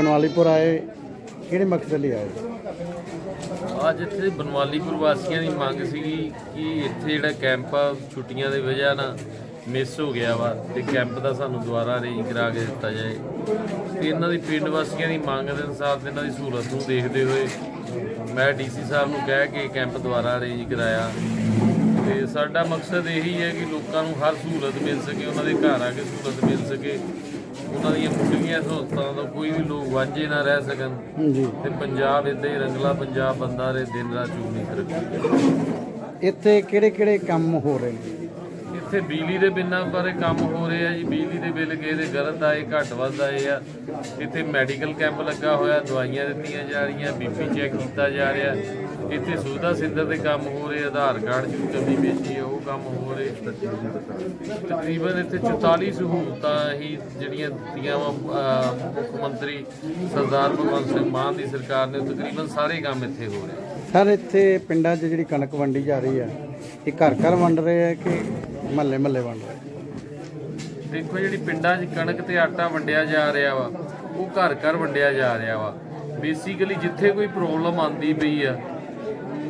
ਬਨਵਾਲੀਪੁਰ ਆਏ, ਕਿਹੜੇ ਮਕਸਦ ਲਈ ਆਏ? ਅੱਜ ਇੱਥੇ ਬਨਵਾਲੀਪੁਰ ਵਾਸੀਆਂ ਦੀ ਮੰਗ ਸੀਗੀ ਕਿ ਇੱਥੇ ਜਿਹੜਾ ਕੈਂਪ ਆ, ਛੁੱਟੀਆਂ ਦੀ ਵਜ੍ਹਾ ਨਾਲ ਮਿਸ ਹੋ ਗਿਆ ਵਾ ਤੇ ਕੈਂਪ ਦਾ ਸਾਨੂੰ ਦੁਬਾਰਾ ਅਰੇਂਜ ਕਰਾ ਕੇ ਦਿੱਤਾ ਜਾਏ। ਤੇ ਇਹਨਾਂ ਦੀ ਪਿੰਡ ਵਾਸੀਆਂ ਦੀ ਮੰਗ ਦੇ ਅਨੁਸਾਰ ਤੇ ਇਹਨਾਂ ਦੀ ਸਹੂਲਤ ਨੂੰ ਦੇਖਦੇ ਹੋਏ ਮੈਂ ਡੀਸੀ ਸਾਹਿਬ ਨੂੰ ਕਹਿ ਕੇ ਕੈਂਪ ਦੁਬਾਰਾ ਅਰੇਂਜ ਕਰਾਇਆ। ਤੇ ਸਾਡਾ ਮਕਸਦ ਇਹੀ ਹੈ ਕਿ ਲੋਕਾਂ ਨੂੰ ਹਰ ਸਹੂਲਤ ਮਿਲ ਸਕੇ, ਉਹਨਾਂ ਦੇ ਘਰ ਆ ਕੇ ਸਹੂਲਤ ਮਿਲ ਸਕੇ। ਉਹਨਾਂ ਦੀਆਂ ਮੁੱਢਲੀਆਂ ਸਹੂਲਤਾਂ ਤੋਂ ਕੋਈ ਵੀ ਲੋਕ ਵਾਂਝੇ ਨਾ ਰਹਿ ਸਕਣ। ਜੀ ਤੇ ਪੰਜਾਬ ਇਦਾਂ ਹੀ ਰੰਗਲਾ ਪੰਜਾਬ ਬੰਦਾ ਰਹੇ ਦਿਨ ਰਾਤ ਚੂਨੀ ਤਰੱਕੀ ਇੱਥੇ ਕਿਹੜੇ ਕਿਹੜੇ ਕੰਮ ਹੋ ਰਹੇ ਨੇ? ਇੱਥੇ ਬਿਜਲੀ ਦੇ ਬਿੱਲਾਂ ਬਾਰੇ ਕੰਮ ਹੋ ਰਹੇ ਆ ਜੀ। ਬਿਜਲੀ ਦੇ ਬਿੱਲ ਕਿਸੇ ਦੇ ਗਲਤ ਆਏ ਘੱਟ ਵੱਧ ਆਏ ਆ। ਇੱਥੇ ਮੈਡੀਕਲ ਕੈਂਪ ਲੱਗਾ ਹੋਇਆ ਦਵਾਈਆਂ ਦਿੱਤੀਆਂ ਜਾ ਰਹੀਆਂ ਬੀਪੀ ਚੈੱਕ ਕੀਤਾ ਜਾ ਰਿਹਾ। ਇੱਥੇ ਸੁਵਿਧਾ ਸਿੰਦਰ ਦੇ ਕੰਮ ਹੋ ਰਹੇ ਆਧਾਰ ਕਾਰਡ ਦੀ ਕਮੀ ਪੇਸ਼ੀ ਹੈ ਉਹ ਕੰਮ ਹੋ ਰਹੇ। ਤਕਰੀਬਨ ਇੱਥੇ 44 ਸਹੂਲਤਾਂ ਹੀ ਜਿਹੜੀਆਂ ਦਿੱਤੀਆਂ ਵਾ ਮੁੱਖ ਮੰਤਰੀ ਸਰਦਾਰ ਭਗਵੰਤ ਸਿੰਘ ਮਾਨ ਦੀ ਸਰਕਾਰ ਨੇ ਤਕਰੀਬਨ ਸਾਰੇ ਕੰਮ ਇੱਥੇ ਹੋ ਰਹੇ। ਸਰ ਇੱਥੇ ਪਿੰਡਾਂ 'ਚ ਜਿਹੜੀ ਕਣਕ ਵੰਡੀ ਜਾ ਰਹੀ ਹੈ ਇਹ ਘਰ ਘਰ ਵੰਡ ਰਹੇ ਆ ਕਿ ਮਹੱਲੇ ਮਹੱਲੇ ਵੰਡ ਰਹੇ ਦੇਖੋ ਜਿਹੜੀ ਪਿੰਡਾਂ 'ਚ ਕਣਕ ਤੇ ਆਟਾ ਵੰਡਿਆ ਜਾ ਰਿਹਾ ਵਾ ਉਹ ਘਰ ਘਰ ਵੰਡਿਆ ਜਾ ਰਿਹਾ ਵਾ। ਬੇਸਿਕਲੀ ਜਿੱਥੇ ਕੋਈ ਪ੍ਰੋਬਲਮ ਆਂਦੀ ਪਈ ਆ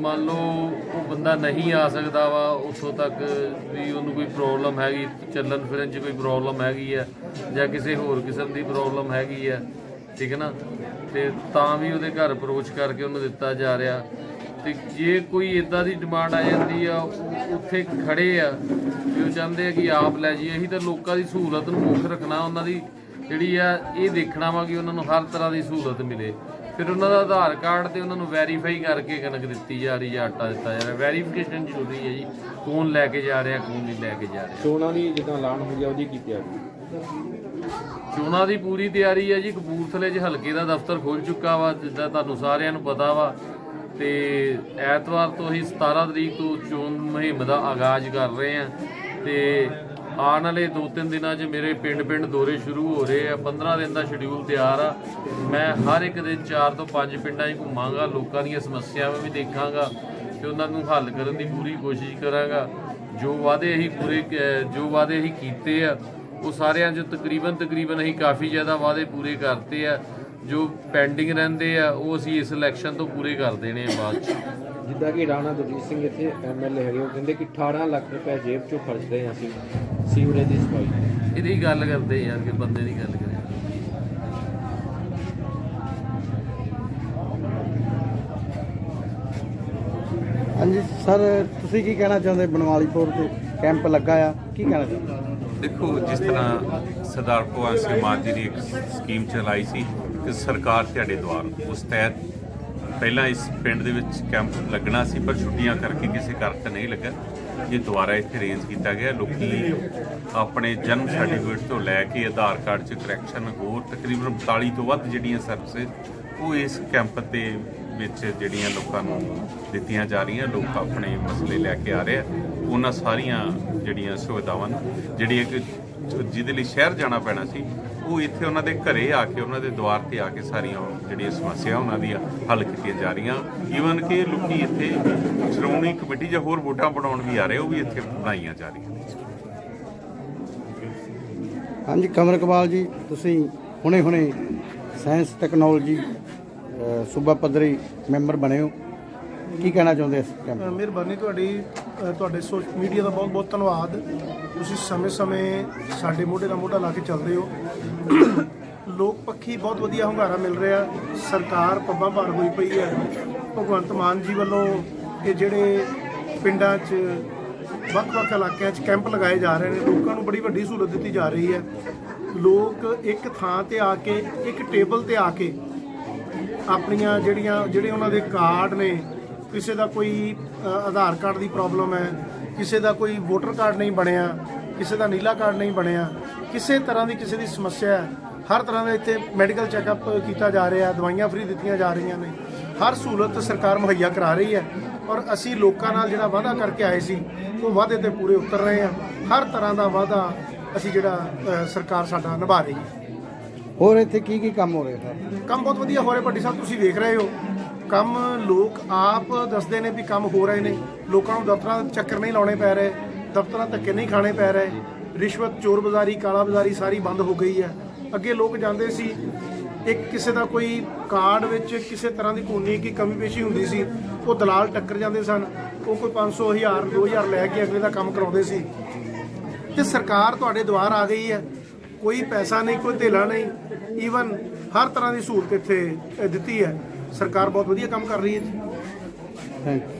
ਮੰਨ ਲਓ ਉਹ ਬੰਦਾ ਨਹੀਂ ਆ ਸਕਦਾ ਵਾ, ਉੱਥੋਂ ਤੱਕ ਵੀ ਉਹਨੂੰ ਕੋਈ ਪ੍ਰੋਬਲਮ ਹੈਗੀ, ਚੱਲਣ ਫਿਰਨ 'ਚ ਕੋਈ ਪ੍ਰੋਬਲਮ ਹੈਗੀ ਆ, ਜਾਂ ਕਿਸੇ ਹੋਰ ਕਿਸਮ ਦੀ ਪ੍ਰੋਬਲਮ ਹੈਗੀ ਆ, ਠੀਕ ਹੈ ਨਾ? ਤੇ ਤਾਂ ਵੀ ਉਹਦੇ ਘਰ ਅਪਰੋਚ ਕਰਕੇ ਉਹਨੂੰ ਦਿੱਤਾ ਜਾ ਰਿਹਾ। ਤੇ ਜੇ ਕੋਈ ਇਦਾਂ ਦੀ ਡਿਮਾਂਡ ਆ ਜਾਂਦੀ ਆ, ਉਹ ਉੱਥੇ ਖੜੇ ਆ, ਵੀ ਉਹ ਚਾਹੁੰਦੇ ਆ ਕਿ ਆਪ ਲੈ ਜਾਈਏ ਅਸੀਂ ਤਾਂ ਲੋਕਾਂ ਦੀ ਸਹੂਲਤ ਨੂੰ ਮੁੱਖ ਰੱਖਣਾ, ਉਹਨਾਂ ਦੀ ਜਿਹੜੀ ਆ, ਇਹ ਦੇਖਣਾ ਵਾ ਕਿ ਉਹਨਾਂ ਨੂੰ ਹਰ ਤਰ੍ਹਾਂ ਦੀ ਸਹੂਲਤ ਮਿਲੇ। ਫਿਰ ਉਹਨਾਂ ਦਾ ਆਧਾਰ ਕਾਰਡ ਤੇ ਉਹਨਾਂ ਨੂੰ ਵੈਰੀਫਾਈ ਕਰਕੇ ਕਣਕ ਦਿੱਤੀ ਜਾ ਰਹੀ ਹੈ ਆਟਾ ਦਿੱਤਾ ਜਾ ਰਿਹਾ। ਵੈਰੀਫਿਕੇਸ਼ਨ ਜ਼ਰੂਰੀ ਹੈ ਜੀ। ਕੌਣ ਲੈ ਕੇ ਜਾ ਰਿਹਾ ਕੌਣ ਨਹੀਂ ਲੈ ਕੇ ਜਾ ਰਿਹਾ। ਚੋਣਾਂ ਦੀ ਜਿੱਦਾਂ ਐਲਾਨ ਹੋ ਗਿਆ ਉਹਦੀ ਕੀ ਤਿਆਰੀ? ਚੋਣਾਂ ਦੀ ਪੂਰੀ ਤਿਆਰੀ ਹੈ ਜੀ। ਕਪੂਰਥਲੇ 'ਚ ਹਲਕੇ ਦਾ ਦਫ਼ਤਰ ਖੁੱਲ ਚੁੱਕਾ ਵਾ ਜਿੱਦਾਂ ਤੁਹਾਨੂੰ ਸਾਰਿਆਂ ਨੂੰ ਪਤਾ ਵਾ। ਤੇ ਐਤਵਾਰ ਤੋਂ ਹੀ 17 ਤਰੀਕ ਤੋਂ ਚੋਣ ਮੁਹਿੰਮ ਦਾ ਆਗਾਜ਼ ਕਰ ਰਹੇ ਆ। ਤੇ ਆਉਣ ਵਾਲੇ 2-3 ਦਿਨਾਂ 'ਚ ਮੇਰੇ ਪਿੰਡ-ਪਿੰਡ ਦੌਰੇ ਸ਼ੁਰੂ ਹੋ ਰਹੇ ਆ। 15 ਦਿਨ ਦਾ ਸ਼ਡਿਊਲ ਤਿਆਰ ਆ। ਮੈਂ ਹਰ ਇੱਕ ਦਿਨ 4 ਤੋਂ 5 ਪਿੰਡਾਂ 'ਚ ਘੁੰਮਾਂਗਾ, ਲੋਕਾਂ ਦੀਆਂ ਸਮੱਸਿਆਵਾਂ ਵੀ ਦੇਖਾਂਗਾ ਤੇ ਉਹਨਾਂ ਨੂੰ ਹੱਲ ਕਰਨ ਦੀ ਪੂਰੀ ਕੋਸ਼ਿਸ਼ ਕਰਾਂਗਾ। ਜੋ ਵਾਅਦੇ ਅਸੀਂ ਪੂਰੇ ਜੋ ਵਾਅਦੇ ਅਸੀਂ ਕੀਤੇ ਆ, ਉਹ ਸਾਰਿਆਂ 'ਚ ਤਕਰੀਬਨ ਤਕਰੀਬਨ ਅਸੀਂ ਕਾਫੀ ਜ਼ਿਆਦਾ ਵਾਅਦੇ ਪੂਰੇ ਕਰਤੇ ਆ। ਜੋ ਪੈਂਡਿੰਗ ਰਹਿੰਦੇ ਆ, ਉਹ ਅਸੀਂ ਇਸ ਇਲੈਕਸ਼ਨ ਤੋਂ ਪੂਰੇ ਕਰ ਦੇਣੇ ਆ ਬਾਅਦ 'ਚ। ਜਿੱਦਾਂ ਕਿ ਰਾਣਾ ਗੁਰਜੀਤ ਸਿੰਘ ਇੱਥੇ ਐਮਐਲਏ ਹੈਗੇ ਉਹ ਕਹਿੰਦੇ ਕਿ 18 ਲੱਖ ਰੁਪਏ ਜੇਬ ਚੋਂ ਖਰਚਦੇ ਹਾਂ ਅਸੀਂ ਸੀਵਰੇਜ ਦੀ ਸਫ਼ਾਈ ਇਹਦੀ ਗੱਲ ਕਰਦੇ ਯਾਰ ਕਿ ਬੰਦੇ ਦੀ ਗੱਲ ਕਰੇ। ਹਾਂਜੀ ਸਰ ਤੁਸੀਂ ਕੀ ਕਹਿਣਾ ਚਾਹੁੰਦੇ? ਬਨਵਾਲੀਪੁਰ ਤੇ ਕੈਂਪ ਲੱਗਾ ਆ ਕੀ ਕਹਿਣਾ ਚਾਹੁੰਦੇ? ਦੇਖੋ ਜਿਸ ਤਰ੍ਹਾਂ ਸਰਦਾਰ ਭਗਵੰਤ ਸਿੰਘ ਮਾਨ ਜੀ ਨੇ ਇੱਕ ਸਕੀਮ ਚਲਾਈ ਸੀ ਕਿ ਸਰਕਾਰ ਤੁਹਾਡੇ ਦੁਆਰ ਉਸ ਤਹਿਤ ਪਹਿਲਾਂ ਇਸ ਪਿੰਡ ਦੇ ਵਿੱਚ ਕੈਂਪ ਲੱਗਣਾ ਸੀ, ਪਰ ਛੁੱਟੀਆਂ ਕਰਕੇ ਕਿਸੇ ਕਾਰਨ ਨਹੀਂ ਲੱਗਾ। ਇਹ ਦੁਬਾਰਾ ਇੱਥੇ ਅਰੇਂਜ ਕੀਤਾ ਗਿਆ। ਲੋਕੀ ਆਪਣੇ ਜਨਮ ਸਰਟੀਫਿਕੇਟ ਤੋਂ ਲੈ ਕੇ ਆਧਾਰ ਕਾਰਡ 'ਚ ਕਰੈਕਸ਼ਨ ਹੋਰ ਤਕਰੀਬਨ 42 ਤੋਂ ਵੱਧ ਜਿਹੜੀਆਂ ਸਰਵਿਸ ਉਹ ਇਸ ਕੈਂਪ ਦੇ ਵਿੱਚ ਜਿਹੜੀਆਂ ਲੋਕਾਂ ਨੂੰ ਦਿੱਤੀਆਂ ਜਾ ਰਹੀਆਂ। ਲੋਕ ਆਪਣੇ ਮਸਲੇ ਲੈ ਕੇ ਆ ਰਹੇ ਆ। ਉਹਨਾਂ ਸਾਰੀਆਂ ਜਿਹੜੀਆਂ ਸੁਵਿਧਾਵਾਂ ਜਿਹੜੀਆਂ ਕਿ ਜਿਹਦੇ ਲਈ ਸ਼ਹਿਰ ਜਾਣਾ ਪੈਣਾ ਸੀ ਉਹ ਇੱਥੇ ਉਹਨਾਂ ਦੇ ਘਰੇ ਆ ਕੇ ਉਹਨਾਂ ਦੇ ਦੁਆਰ ਤੇ ਆ ਕੇ ਸਾਰੀਆਂ ਜਿਹੜੀਆਂ ਸਮੱਸਿਆ ਉਹਨਾਂ ਦੀਆਂ ਹੱਲ ਕੀਤੀਆਂ ਜਾ ਰਹੀਆਂ। ਈਵਨ ਕਿ ਲੋਕੀ ਇੱਥੇ ਸ਼੍ਰੋਮਣੀ ਕਮੇਟੀ ਜਾਂ ਹੋਰ ਵੋਟਾਂ ਬਣਾਉਣ ਵੀ ਆ ਰਹੇ ਉਹ ਵੀ ਇੱਥੇ ਬਣਾਈਆਂ ਜਾ ਰਹੀਆਂ ਹਾਂਜੀ ਕਮਰ ਕਬਾਲ ਜੀ ਤੁਸੀਂ ਹੁਣੇ ਹੁਣੇ ਸਾਇੰਸ ਟੈਕਨੋਲੋਜੀ ਸੂਬਾ ਪੱਧਰੀ ਮੈਂਬਰ ਬਣੇ ਹੋ। ਕੀ ਕਹਿਣਾ ਚਾਹੁੰਦੇ ਇਸ ਕੈਂਪ ਮਿਹਰਬਾਨੀ ਤੁਹਾਡੀ। ਤੁਹਾਡੇ ਸੋ ਮੀਡੀਆ ਦਾ ਬਹੁਤ ਬਹੁਤ ਧੰਨਵਾਦ। ਤੁਸੀਂ ਸਮੇਂ-ਸਮੇਂ ਸਾਡੇ ਮੋਢੇ ਨਾਲ ਮੋਢਾ ਲਾ ਕੇ ਚੱਲਦੇ ਹੋ। ਲੋਕ ਪੱਖੀ ਬਹੁਤ ਵਧੀਆ ਹੁੰਗਾਰਾ ਮਿਲ ਰਿਹਾ। ਸਰਕਾਰ ਪੱਬਾਂ ਭਾਰ ਹੋਈ ਪਈ ਹੈ। ਭਗਵੰਤ ਮਾਨ ਜੀ ਵੱਲੋਂ ਇਹ ਜਿਹੜੇ ਪਿੰਡਾਂ 'ਚ, ਵੱਖ-ਵੱਖ ਇਲਾਕਿਆਂ 'ਚ ਕੈਂਪ ਲਗਾਏ ਜਾ ਰਹੇ ਨੇ, ਲੋਕਾਂ ਨੂੰ ਬੜੀ ਵੱਡੀ ਸਹੂਲਤ ਦਿੱਤੀ ਜਾ ਰਹੀ ਹੈ। ਲੋਕ ਇੱਕ ਥਾਂ ਤੇ ਆ ਕੇ, ਇੱਕ ਟੇਬਲ ਤੇ ਆ ਕੇ ਆਪਣੀਆਂ ਜਿਹੜੀਆਂ, ਜਿਹੜੇ ਉਹਨਾਂ ਦੇ ਕਾਰਡ ਨੇ, ਕਿਸੇ ਦਾ ਕੋਈ ਆਧਾਰ ਕਾਰਡ ਦੀ ਪ੍ਰੋਬਲਮ ਹੈ ਕਿਸੇ ਦਾ ਕੋਈ ਵੋਟਰ ਕਾਰਡ ਨਹੀਂ ਬਣਿਆ ਕਿਸੇ ਦਾ ਨੀਲਾ ਕਾਰਡ ਨਹੀਂ ਬਣਿਆ ਕਿਸੇ ਤਰ੍ਹਾਂ ਦੀ ਕਿਸੇ ਦੀ ਸਮੱਸਿਆ ਹੈ ਹਰ ਤਰ੍ਹਾਂ ਦਾ ਇੱਥੇ ਮੈਡੀਕਲ ਚੈੱਕਅਪ ਕੀਤਾ ਜਾ ਰਿਹਾ ਦਵਾਈਆਂ ਫ੍ਰੀ ਦਿੱਤੀਆਂ ਜਾ ਰਹੀਆਂ ਨੇ ਹਰ ਸਹੂਲਤ ਸਰਕਾਰ ਮੁਹੱਈਆ ਕਰਾ ਰਹੀ ਹੈ ਔਰ ਅਸੀਂ ਲੋਕਾਂ ਨਾਲ ਜਿਹੜਾ ਵਾਅਦਾ ਕਰਕੇ ਆਏ ਸੀ ਉਹ ਵਾਅਦੇ ਤੇ ਪੂਰੇ ਉਤਰ ਰਹੇ ਹਾਂ ਹਰ ਤਰ੍ਹਾਂ ਦਾ ਵਾਅਦਾ ਅਸੀਂ ਜਿਹੜਾ ਸਰਕਾਰ ਸਾਡਾ ਨਿਭਾ ਰਹੀ ਹੈ। ਹੋਰ ਇੱਥੇ ਕੀ ਕੀ ਕੰਮ ਹੋ ਰਹੇ? ਸਰ ਕੰਮ ਬਹੁਤ ਵਧੀਆ ਹੋ ਰਿਹਾ ਭੱਟੀ ਸਾਹਿਬ ਤੁਸੀਂ ਵੇਖ ਰਹੇ ਹੋ। ਕੰਮ ਲੋਕ ਆਪ ਦੱਸਦੇ ਨੇ ਵੀ ਕੰਮ ਹੋ ਰਹੇ ਨੇ। ਲੋਕਾਂ ਨੂੰ ਦਫ਼ਤਰਾਂ ਦੇ ਚੱਕਰ ਨਹੀਂ ਲਾਉਣੇ ਪੈ ਰਹੇ, ਦਫ਼ਤਰਾਂ ਧੱਕੇ ਨਹੀਂ ਖਾਣੇ ਪੈ ਰਹੇ। ਰਿਸ਼ਵਤ, ਚੋਰ ਬਾਜ਼ਾਰੀ, ਕਾਲਾ ਬਾਜ਼ਾਰੀ ਸਾਰੀ ਬੰਦ ਹੋ ਗਈ ਹੈ। ਅੱਗੇ ਲੋਕ ਜਾਂਦੇ ਸੀ, ਇੱਕ ਕਿਸੇ ਦਾ ਕੋਈ ਕਾਰਡ ਵਿੱਚ ਕਿਸੇ ਤਰ੍ਹਾਂ ਦੀ ਕੋਨੀ ਕੀ ਕਮੀ ਪੇਸ਼ੀ ਹੁੰਦੀ ਸੀ, ਉਹ ਦਲਾਲ ਟੱਕਰ ਜਾਂਦੇ ਸਨ। ਉਹ ਕੋਈ 500 1000 2000 ਲੈ ਕੇ ਅਗਲੇ ਦਾ ਕੰਮ ਕਰਾਉਂਦੇ ਸੀ। ਤੇ ਸਰਕਾਰ ਤੁਹਾਡੇ ਦੁਆਰ ਆ ਗਈ ਹੈ। ਕੋਈ ਪੈਸਾ ਨਹੀਂ, ਕੋਈ ਧੇਲਾ ਨਹੀਂ। ਈਵਨ ਹਰ ਤਰ੍ਹਾਂ ਦੀ ਸਹੂਲਤ ਇੱਥੇ ਦਿੱਤੀ ਹੈ। ਸਰਕਾਰ ਬਹੁਤ ਵਧੀਆ ਕੰਮ ਕਰ ਰਹੀ ਹੈ ਜੀ। ਥੈਂਕ